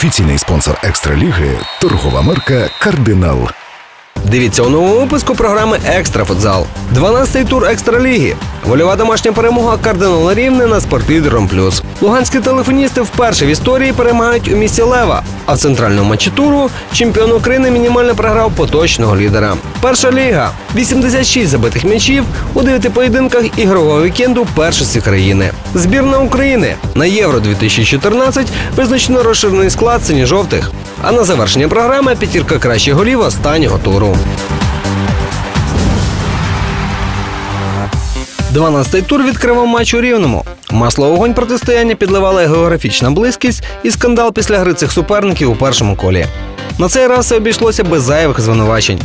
Офіційний спонсор екстраліги торгова марка Кардинал. Дивіться у новому випуску програми Екстра футзал. 12-й тур екстраліги. Вольова домашня перемога кардинала Рівне на спортлідером плюс. Луганські телефоністи вперше в історії перемагають у місті Лева. А в центральному матчі туру чемпіон України мінімально програв поточного лідера. Перша ліга 86 забитих м'ячів у 9 поєдинках ігрового вікенду першості країни. Збірна України на Євро 2014 визначено розширений склад сині-жовтих. А на завершення програми п'ятірка кращих голів останнього туру. 12-й тур відкривав матч у Рівному. Масло вогонь протистояння підливала географічна близькість і скандал після гри цих суперників у першому колі. На цей раз все обійшлося без зайвих звинувачень.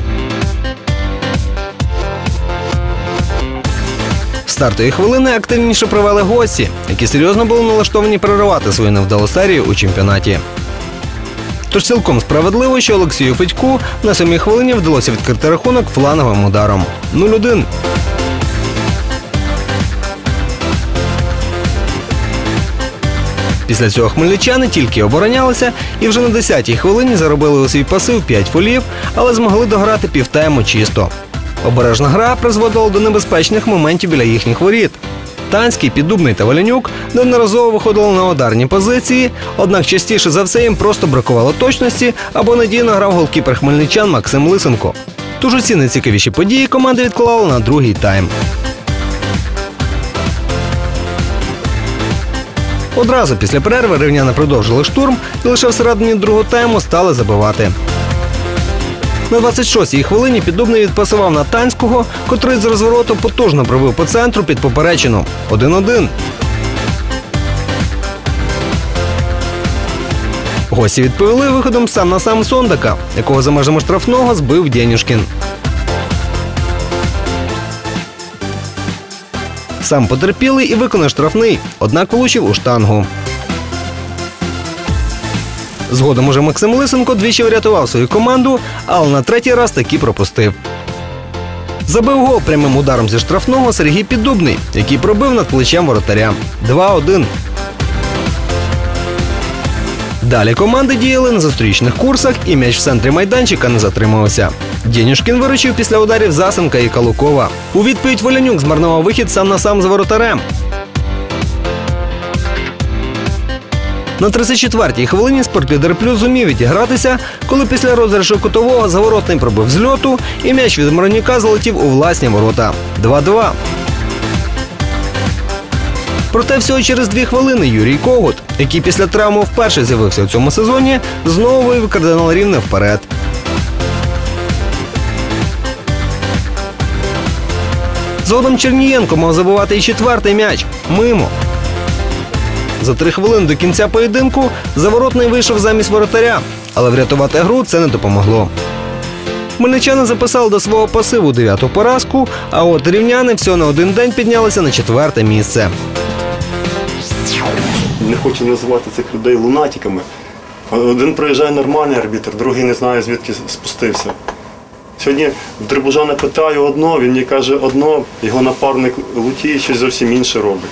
Стартові хвилини активніше провели гості, які серйозно були налаштовані переривати свою невдалу серію у чемпіонаті. Тож цілком справедливо, що Олексію Федьку на сьомій хвилині вдалося відкрити рахунок фланговим ударом 0-1. Після цього хмельничани тільки оборонялися і вже на 10-й хвилині заробили у свій пасив 5 фолів, але змогли дограти півтайму чисто. Обережна гра призводила до небезпечних моментів біля їхніх воріт. Танський, Піддубний та Валенюк неодноразово виходили на ударні позиції, однак частіше за все їм просто бракувало точності або надійно грав голкіпер хмельничан Максим Лисенко. Тож усі найцікавіші події команди відклали на другий тайм. Одразу після перерви рівняни продовжили штурм і лише всередині другого тайму стали забивати. На 26-й хвилині піддубний відпасував на танського, котрий з розвороту потужно пробив по центру під поперечину. 1-1. Гості відповіли виходом сам на сам Сондака, якого за межами штрафного збив Дєнюшкін. Сам потерпілий і виконав штрафний, однак влучив у штангу. Згодом уже Максим Лисенко двічі врятував свою команду, але на третій раз таки пропустив. Забив гол прямим ударом зі штрафного Сергій Піддубний, який пробив над плечем воротаря. 2-1. Далі команди діяли на зустрічних курсах, і м'яч в центрі майданчика не затримався. Дєнюшкін виручив після ударів Засенка і Калукова. У відповідь Волянюк змарнував вихід сам на сам з воротарем. На 34-й хвилині спортлідер плюс зумів відігратися, коли після розіграшу кутового заворотний пробив з льоту, і м'яч від Миронюка залетів у власні ворота. 2-2. Проте всього через дві хвилини Юрій Когут, який після травми вперше з'явився у цьому сезоні, знову вивів кардинал рівне вперед. Згодом Чернієнко мав забувати і четвертий м'яч. Мимо. За три хвилини до кінця поєдинку заворотний вийшов замість воротаря, але врятувати гру це не допомогло. Хмельничани записали до свого пасиву дев'яту поразку, а от рівняни всього на один день піднялися на четверте місце. Не хочу називати цих людей лунатиками. Один приїжджає нормальний арбітр, другий не знає, звідки спустився. Сьогодні в Дрибужана питаю одно, він мені каже одно, його напарник Лутій щось зовсім інше робить.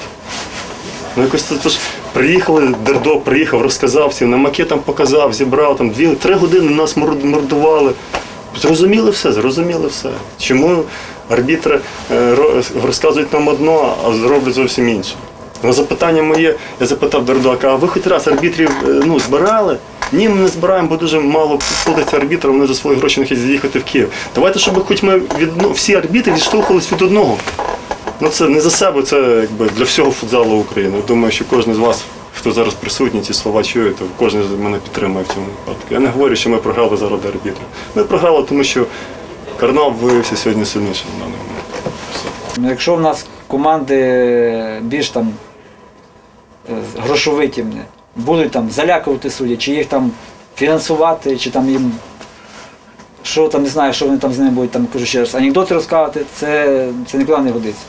Ну якось це ж приїхали, Дердо приїхав, розказав всім, на макетам показав, зібрав там дві, три години нас мордували. Зрозуміли все, зрозуміли все. Чому арбітри е, розказують нам одно, а зроблять зовсім інше. На запитання моє, я запитав Дердока, а ви хоч раз арбітрів е, ну, збирали? Ні, ми не збираємо, бо дуже мало платиться арбітрам, вони за свої гроші не хочуть з'їхати в Київ. Давайте, щоб хоч ми від ну, всі арбітри відштовхувались від одного. Ну це не за себе, це якби для всього футзалу України. Думаю, що кожен з вас, хто зараз присутній, ці слова чує, то кожен з мене підтримує в цьому випадку. Я не говорю, що ми програли заради арбітра. Ми програли, тому що Карнал виявився сьогодні сильнішим на даний момент. Якщо в нас команди більш там е, грошовиті будуть там залякувати судді, чи їх там фінансувати, чи там їм що там не знаю, що вони там з ними будуть там кажу ще раз, анекдоти розказувати, це, це нікуди не годиться.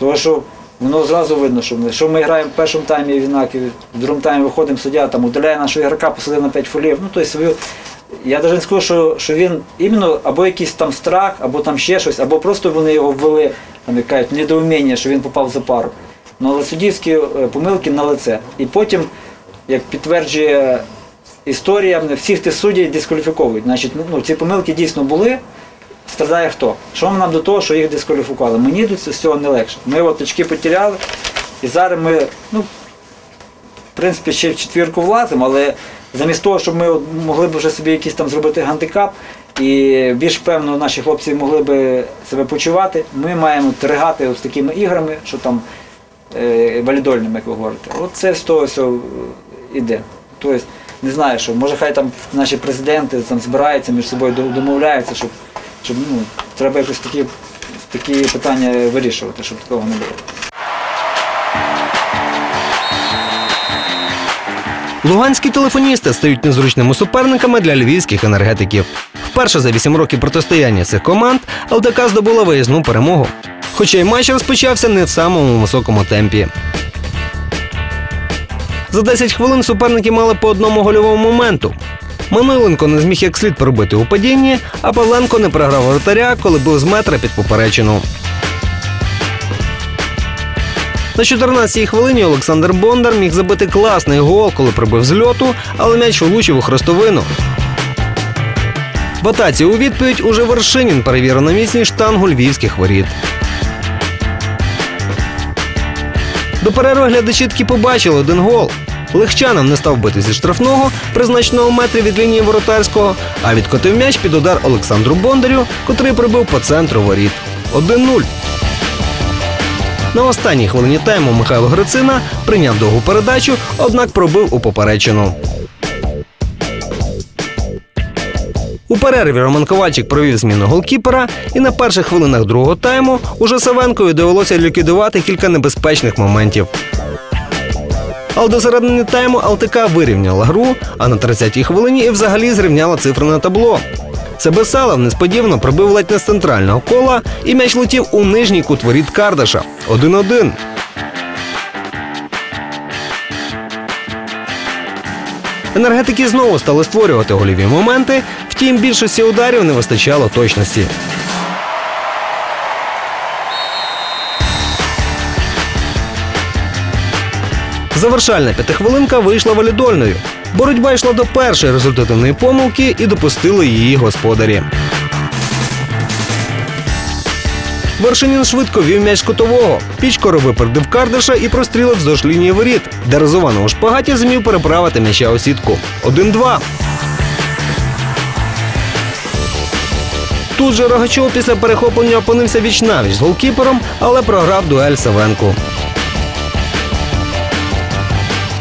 Тому що воно зразу видно, що ми, що ми граємо в першому таймі однакові, в другому таймі виходимо суддя, там удаляє нашого ігрока, посадив на 5 фолів. Ну, тобто свою. Я навіть не скажу, що, що він іменно або якийсь там страх, або там ще щось, або просто вони його ввели, там як кажуть, недоуміння, що він попав за пару. Ну, але суддівські е, помилки на лице. І потім, як підтверджує історія всіх тих суддів дискваліфіковують. Значить, ну, ці помилки дійсно були. Страдає хто? Що нам до того, що їх дискваліфікували? Мені з цього не легше. Ми от очки потеряли, і зараз ми, ну, в принципі, ще в четвірку влазимо, але замість того, щоб ми могли б вже собі якийсь там зробити гандикап і більш певно наші хлопці могли б себе почувати, ми маємо тригати з такими іграми, що там е, валідольними, як ви говорите. От це з того всього іде. Тобто, не знаю, що може хай там наші президенти там збираються між собою домовляються, щоб, щоб ну, треба якось такі, такі питання вирішувати, щоб такого не було. Луганські телефоністи стають незручними суперниками для львівських енергетиків. Вперше за 8 років протистояння цих команд ЛТК здобула виїзну перемогу. Хоча й матч розпочався не в самому високому темпі. За 10 хвилин суперники мали по одному гольовому моменту. Мануйленко не зміг як слід пробити у падінні, а Павленко не програв воротаря, коли був з метра під поперечину. На 14-й хвилині Олександр Бондар міг забити класний гол, коли пробив з льоту, але м'яч влучив у хрестовину. В атаці у відповідь уже Вершинін перевірив на міцні штангу львівських воріт. До перерви глядачі таки побачили один гол. Легчанам не став бити зі штрафного, призначеного метрі від лінії воротарського, а відкотив м'яч під удар Олександру Бондарю, котрий прибив по центру воріт. 1-0. На останній хвилині тайму Михайло Грицина прийняв довгу передачу, однак пробив у поперечину. У перерві Роман Ковальчик провів зміну голкіпера, і на перших хвилинах другого тайму уже Савенкові довелося ліквідувати кілька небезпечних моментів. Але до середини тайму ЛТК вирівняла гру, а на 30-й хвилині і взагалі зрівняла цифри на табло. Це Бесалов несподівано пробив ледь не з центрального кола, і м'яч летів у нижній кут воріт Кардаша. 1-1. Енергетики знову стали створювати гольові моменти, втім більшості ударів не вистачало точності. Завершальна п'ятихвилинка вийшла валідольною. Боротьба йшла до першої результативної помилки і допустили її господарі. Вершинін швидко вів м'яч кутового. Пічкоро випередив Кардиша і прострілив вздовж лінії воріт, де Розованов шпагаті зумів переправити м'яча у сітку. 1-2. Тут же Рогачов після перехоплення опинився віч-навіч з голкіпером, але програв дуель Савенку.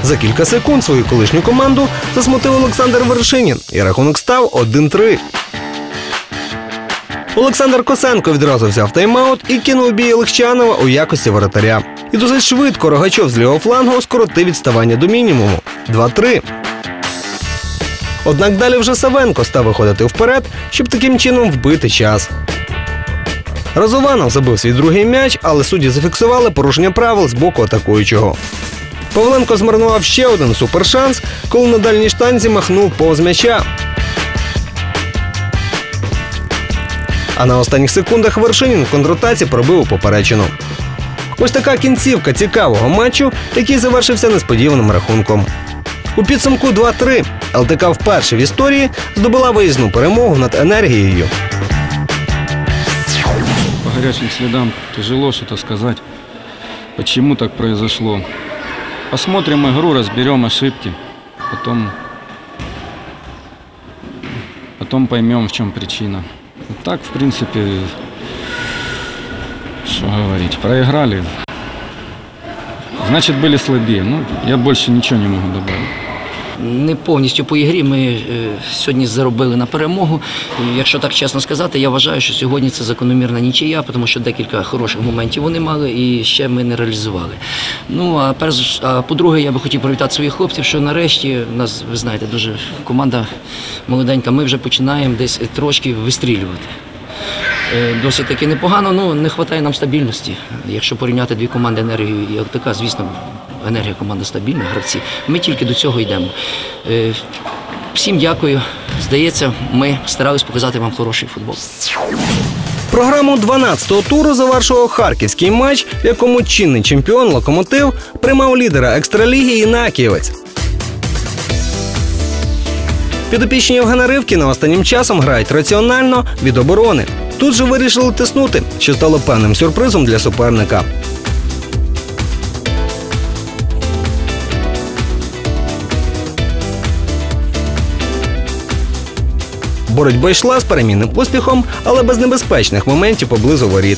За кілька секунд свою колишню команду засмутив Олександр Вершинін, і рахунок став 1-3. Олександр Косенко відразу взяв тайм-аут і кинув бій Легчанова у якості воротаря. І досить швидко Рогачов з лівого флангу скоротив відставання до мінімуму 2-3. Однак далі вже Савенко став виходити вперед, щоб таким чином вбити час. Розованов забив свій другий м'яч, але судді зафіксували порушення правил з боку атакуючого. Павленко змарнував ще один супершанс, коли на дальній штанзі махнув повз м'яча. А на останніх секундах Вершинін в контратаці пробив у поперечину. Ось така кінцівка цікавого матчу, який завершився несподіваним рахунком. У підсумку 2-3 ЛТК вперше в історії здобула виїзну перемогу над енергією. По горячим следам тяжело что-то сказать, почему так произошло. Посмотрим игру, разберем ошибки, потом, потом поймем, в чем причина. Вот Так, в принципе, что говорить, проиграли. Значит, были слабее. Ну, я больше ничего не могу добавить. Не повністю по ігрі ми е, сьогодні заробили на перемогу. Якщо так чесно сказати, я вважаю, що сьогодні це закономірна нічия, тому що декілька хороших моментів вони мали і ще ми не реалізували. Ну а перш а по-друге, я би хотів привітати своїх хлопців, що нарешті у нас, ви знаєте, дуже команда молоденька. Ми вже починаємо десь трошки вистрілювати. Е, Досить таки непогано, ну не вистачає нам стабільності. Якщо порівняти дві команди енергію і ЛТК, звісно, енергія команда стабільна, гравці. Ми тільки до цього йдемо. Е, Всім дякую. Здається, ми старались показати вам хороший футбол. Програму 12-го туру завершував харківський матч, в якому чинний чемпіон Локомотив приймав лідера екстраліги Інакієвець. Підопічні Євгена Ривкіна останнім часом грають раціонально від оборони. Тут же вирішили тиснути, що стало певним сюрпризом для суперника. Боротьба йшла з перемінним успіхом, але без небезпечних моментів поблизу воріт.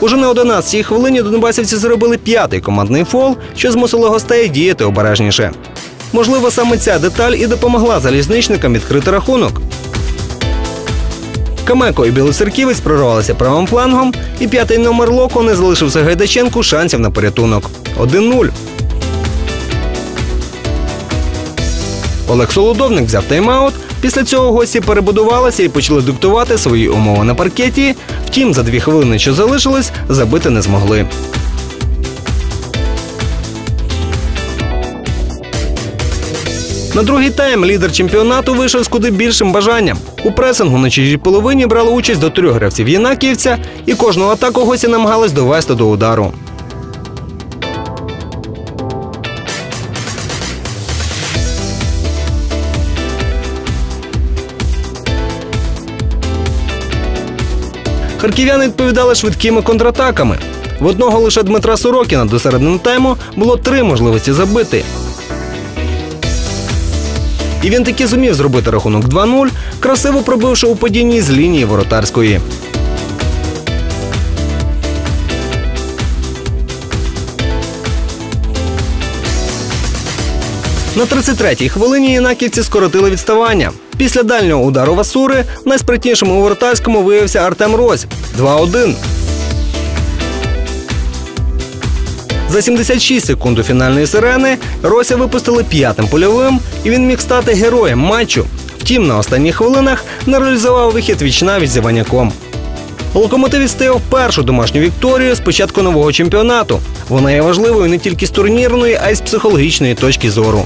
Уже на 11-й хвилині донбасівці зробили п'ятий командний фол, що змусило гостей діяти обережніше. Можливо, саме ця деталь і допомогла залізничникам відкрити рахунок. Камеко і Білоцерківець прорвалися правим флангом, і п'ятий номер Локо не залишив Сагайдаченку шансів на порятунок. 1-0. Олег Солодовник взяв тайм-аут. Після цього гості перебудувалися і почали диктувати свої умови на паркеті. Втім, за дві хвилини, що залишились, забити не змогли. На другий тайм лідер чемпіонату вийшов з куди більшим бажанням. У пресингу на чужій половині брали участь до трьох гравців Єнакіївця, і кожну атаку гості намагались довести до удару. Харків'яни відповідали швидкими контратаками. В одного лише Дмитра Сорокіна до середини тайму було три можливості забити. І він таки зумів зробити рахунок 2-0, красиво пробивши у падінні з лінії воротарської. На 33-й хвилині інаківці скоротили відставання. Після дальнього удару Васури найспритнішим у воротарському виявився Артем Розь 2-1. За 76 секунд до фінальної сирени Рося випустили п'ятим польовим, і він міг стати героєм матчу. Втім, на останніх хвилинах не реалізував вихід віч навіть з Іваняком. Локомотив відстояв першу домашню вікторію з початку нового чемпіонату. Вона є важливою не тільки з турнірної, а й з психологічної точки зору.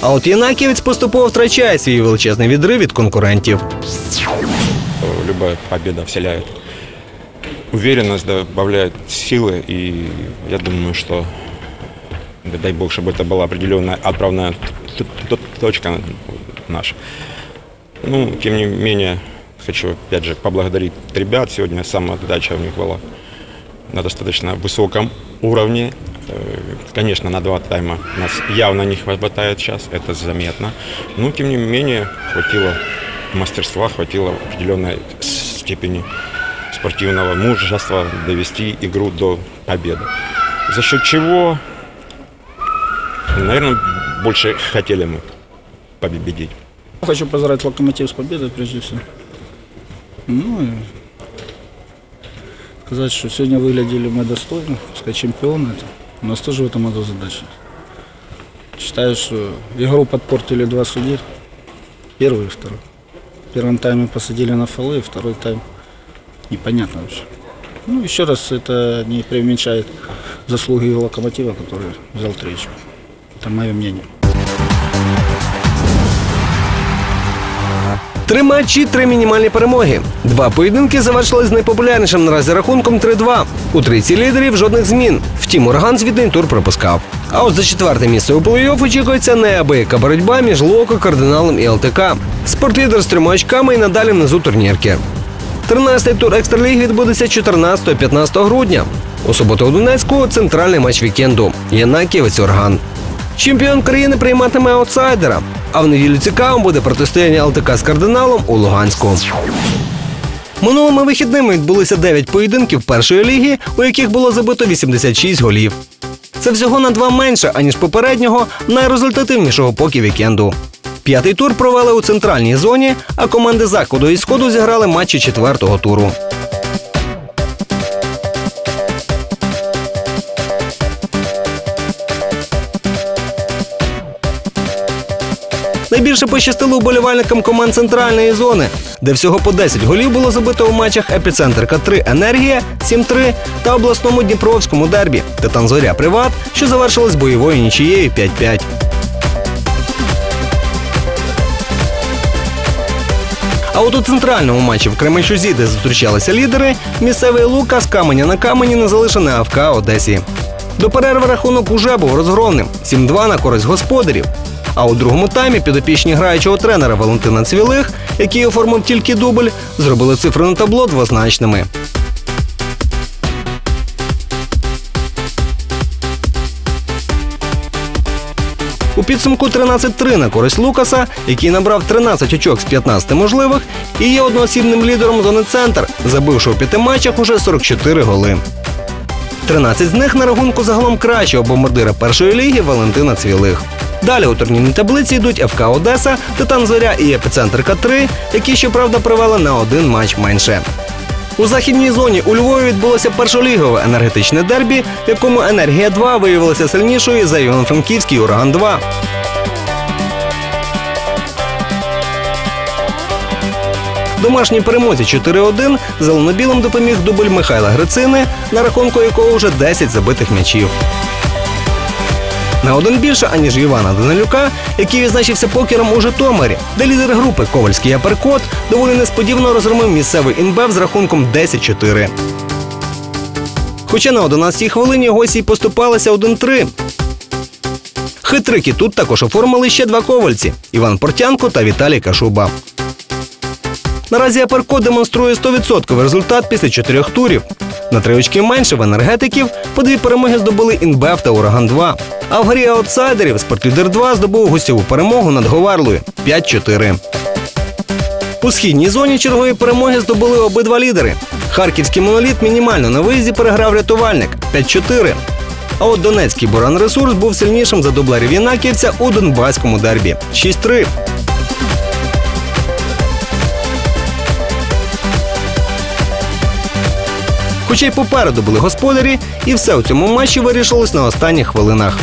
А от Єнаківець поступово втрачає свій величезний відрив від конкурентів. Любая победа вселяет уверенность, добавляет силы. И я думаю, что, да дай бог, чтобы это была определенная отправная т- т- точка наша. Ну, тем не менее, хочу опять же поблагодарить ребят. Сегодня самоотдача у них была на достаточно высоком уровне. Э, Конечно, на два тайма нас явно не хватает сейчас, это заметно. Но, тем не менее, хватило мастерства, хватило определенной степени спортивного мужества довести игру до победы. За счет чего, наверное, больше хотели мы победить. Хочу поздравить Локомотив с победой, прежде всего. Ну и сказать, что сегодня выглядели мы достойно, пускай. Это. У нас тоже в этом году задача. Считаю, что игру подпортили два судьи. Первый и второй. В первом тайме посадили на фолы, второй тайм непонятно вообще. Ну, еще раз, это не преуменьшает заслуги Локомотива, который взял третью. Это мое мнение. Три матчі, три мінімальні перемоги. Два поєдинки завершились з найпопулярнішим наразі рахунком 3-2. У трійці лідерів жодних змін. Втім, Ураган звідний тур пропускав. А от за четверте місце у плей-офф очікується неабияка боротьба між Локо, Кардиналом і ЛТК. Спортлідер з трьома очками і надалі внизу турнірки. 13-й тур екстраліги відбудеться 14-15 грудня. У суботу у Донецьку центральний матч вікенду. Єнаківець Орган. Чемпіон країни прийматиме аутсайдера. А в неділю цікавим буде протистояння ЛТК з кардиналом у Луганську. Минулими вихідними відбулися 9 поєдинків першої ліги, у яких було забито 86 голів. Це всього на два менше, аніж попереднього найрезультативнішого поки вікенду. П'ятий тур провели у центральній зоні, а команди заходу і сходу зіграли матчі четвертого туру. Найбільше пощастило уболівальникам команд центральної зони, де всього по 10 голів було забито у матчах епіцентр К3 Енергія 7-3 та обласному Дніпровському дербі Титан Зоря Приват, що завершилось бойовою нічією 5-5. А от у центральному матчі в Кременчузі, де зустрічалися лідери, місцевий Лука з каменя на камені не залишене АФК Одесі. До перерви рахунок уже був розгромним 7-2 на користь господарів. А у другому таймі підопічні граючого тренера Валентина Цвілих, який оформив тільки дубль, зробили цифри на табло двозначними. У підсумку 13-3 на користь Лукаса, який набрав 13 очок з 15 можливих, і є одноосібним лідером зони центр, забивши у п'яти матчах уже 44 голи. 13 з них на рахунку загалом кращого бомбардира першої ліги Валентина Цвілих. Далі у турнірній таблиці йдуть ФК Одеса, Титан Зоря і епіцентр К3, які, щоправда, привели на один матч менше. У західній зоні у Львові відбулося першолігове енергетичне дербі, в якому енергія 2 виявилася сильнішою за Івано-Франківський ураган 2 Домашній перемозі 4-1 зеленобілим допоміг дубль Михайла Грицини, на рахунку якого вже 10 забитих м'ячів. На один більше, аніж Івана Данилюка, який відзначився покером у Житомирі, де лідер групи Ковальський Аперкот доволі несподівано розгромив місцевий інбев з рахунком 10-4. Хоча на 11-й хвилині гості поступалися 1-3. Хитрики тут також оформили ще два ковальці Іван Портянко та Віталій Кашуба. Наразі Аперкот демонструє 100% результат після чотирьох турів. На три очки менше в енергетиків по дві перемоги здобули Інбев та Ураган 2. А в грі аутсайдерів Спортлідер 2 здобув гостєву перемогу над Говарлою 5-4. У східній зоні чергової перемоги здобули обидва лідери. Харківський моноліт мінімально на виїзді переграв рятувальник 5-4. А от Донецький Буран Ресурс був сильнішим за дублерів Янаківця у Донбаському дербі 6-3. Хоча й попереду були господарі, і все у цьому матчі вирішилось на останніх хвилинах.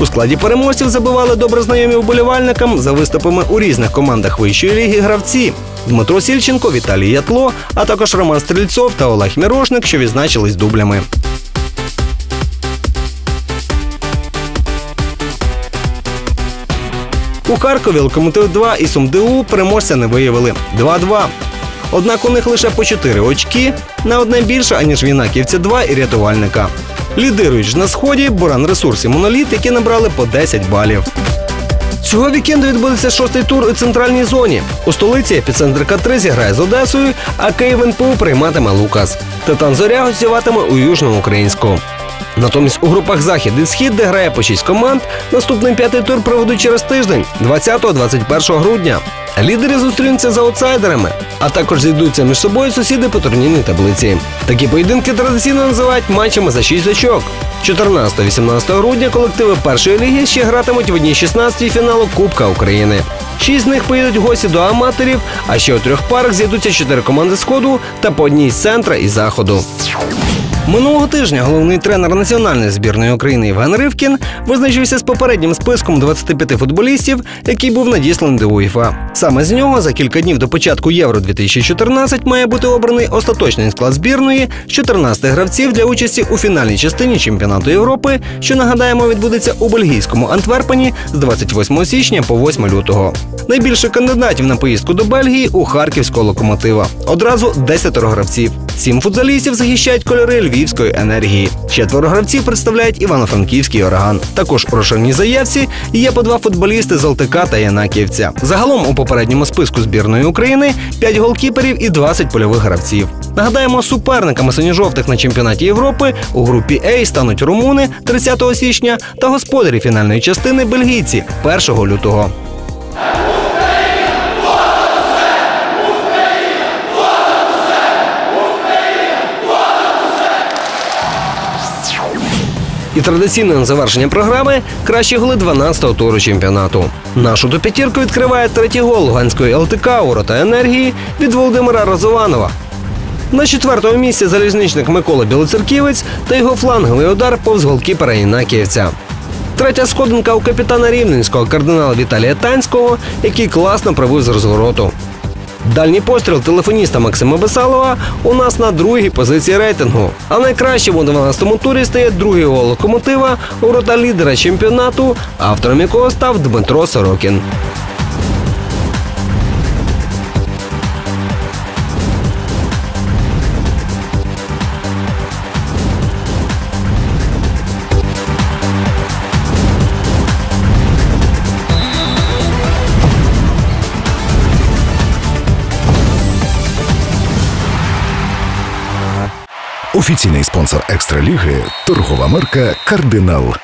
У складі переможців забивали добре знайомі вболівальникам за виступами у різних командах вищої ліги гравці. Дмитро Сільченко, Віталій Ятло, а також Роман Стрільцов та Олег Мірошник, що відзначились дублями. У Харкові Локомотив 2 і Сумдеу переможця не виявили 2-2. Однак у них лише по 4 очки на одне більше, аніж Вінаківця 2 і рятувальника. Лідирують на сході Буран Ресурс і Моноліт, які набрали по 10 балів. Цього вікенду відбудеться шостий тур у центральній зоні. У столиці епіцентр К3 зіграє з Одесою, а Київ НПУ прийматиме Лукас. Титан Зоря гостюватиме у Южноукраїнську. Натомість у групах Захід і Схід, де грає по 6 команд, наступний п'ятий тур проведуть через тиждень, 20-21 грудня. Лідери зустрінуться з аутсайдерами, а також зійдуться між собою сусіди по турнірній таблиці. Такі поєдинки традиційно називають матчами за 6 очок. 14-18 грудня колективи першої ліги ще гратимуть в одній 16 фіналу Кубка України. Шість з них поїдуть гості до аматорів, а ще у трьох парах з'їдуться чотири команди сходу та по одній з центра і заходу. Минулого тижня головний тренер національної збірної України Євген Ривкін визначився з попереднім списком 25 футболістів, який був надісланий до УЄФА. Саме з нього за кілька днів до початку Євро 2014 має бути обраний остаточний склад збірної з 14 гравців для участі у фінальній частині чемпіонату Європи, що нагадаємо відбудеться у бельгійському Антверпені з 28 січня по 8 лютого. Найбільше кандидатів на поїздку до Бельгії у харківського локомотива. Одразу 10 гравців. Сім футзалістів захищають кольори львівської енергії. Четверо гравців представляють Івано-Франківський орган. Також у розширеній заявці є по два футболісти з ЛТК та Янаківця. Загалом у попередньому списку збірної України 5 голкіперів і 20 польових гравців. Нагадаємо, суперниками синьо-жовтих на чемпіонаті Європи у групі А стануть румуни 30 січня та господарі фінальної частини бельгійці 1 лютого. І традиційне на завершення програми кращі голи 12-го туру чемпіонату. Нашу до п'ятірку відкриває третій гол Луганської ЛТК у рота енергії від Володимира Розованова. На четвертому місці залізничник Микола Білоцерківець та його фланговий удар повз голкіпера Інаківця. Третя сходинка у капітана Рівненського кардинала Віталія Танського, який класно пробив з розвороту. Дальній постріл телефоніста Максима Бесалова у нас на другій позиції рейтингу. А найкращим у 12-му турі стає другий гол локомотива у рота лідера чемпіонату, автором якого став Дмитро Сорокін. Офіційний спонсор екстраліги торгова марка Кардинал.